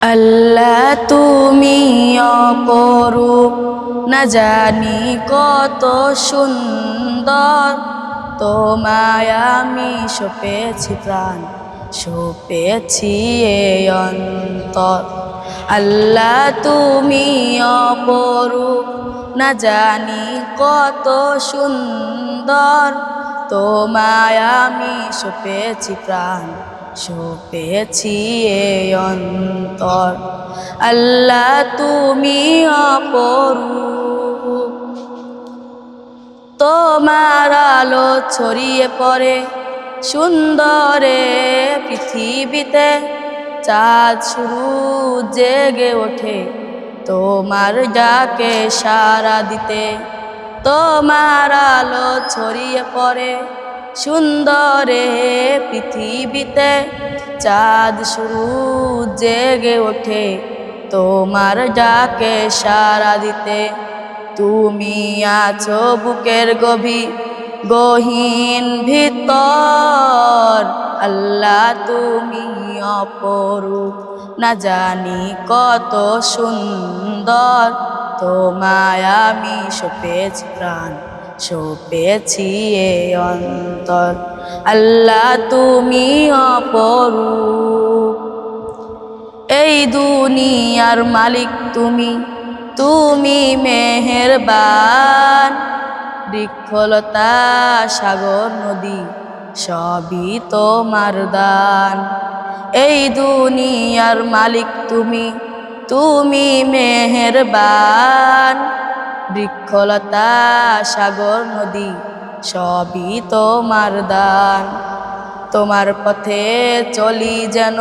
আল্লাহ তুমি অপরূপ। না জানি কত সুন্দর। তোমায় আমি সপেছি প্রাণ, সপেছি এ অন্তর। আল্লাহ তুমি অপরূপ। না জানি কত সুন্দর। তোমায় আমি সপেছি প্রাণ সপেছি এ অন্তর। আল্লাহ, তুমি অপরূপ। তোমার আলো ছড়িয়ে পড়ে সুন্দরে পৃথিবীতে। চাঁদ শুরু জেগে ওঠে তোমার ডাকে সারা দিতে। তোমার আলো ছড়িয়ে পড়ে সুন্দরে পৃথিবীতে চাঁদ শুরু জেগে ওঠে। তোমার ডাকে সারা দিতে তুমি আছো বুকের গভীর, গহীন ভিতর। আল্লাহ তুমি অপরূপ, না জানি কত সুন্দর। তোমায় আমি সপেছি প্রাণ। সপেছি এ অন্তর। আল্লাহ, তুমি অপরু এই দুনিয়ার মালিক তুমি তুমি মেহেরবান। বৃক্ষলতা, সাগর, নদী, সবই তোমার দান। এই দুনিয়ার মালিক তুমি তুমি মেহেরবান। বৃক্ষলতা, সাগর, নদী, সবই তোমার দান। তোমার পথে চলি যেন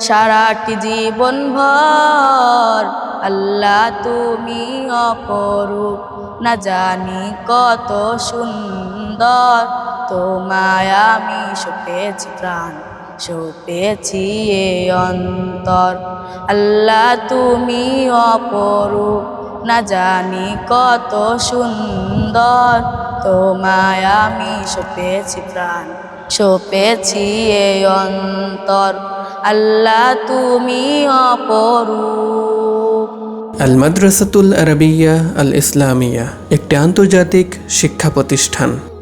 সারাটি জীবন ভর। আল্লাহ তুমি অপরূপ, না জানি কত সুন্দর। তোমায় আমি সপেছি প্রাণ, সপেছি এ অন্তর। আল্লাহ তুমি অপরূপ না জানি কত সুন্দর। তোমায় আমি সপেছি প্রাণ, সপেছি এ অন্তর। আল্লাহ তুমি অপরু আল মাদ্রাসাতুল আরবিয়া আল ইসলামিয়া একটি আন্তর্জাতিক শিক্ষা প্রতিষ্ঠান।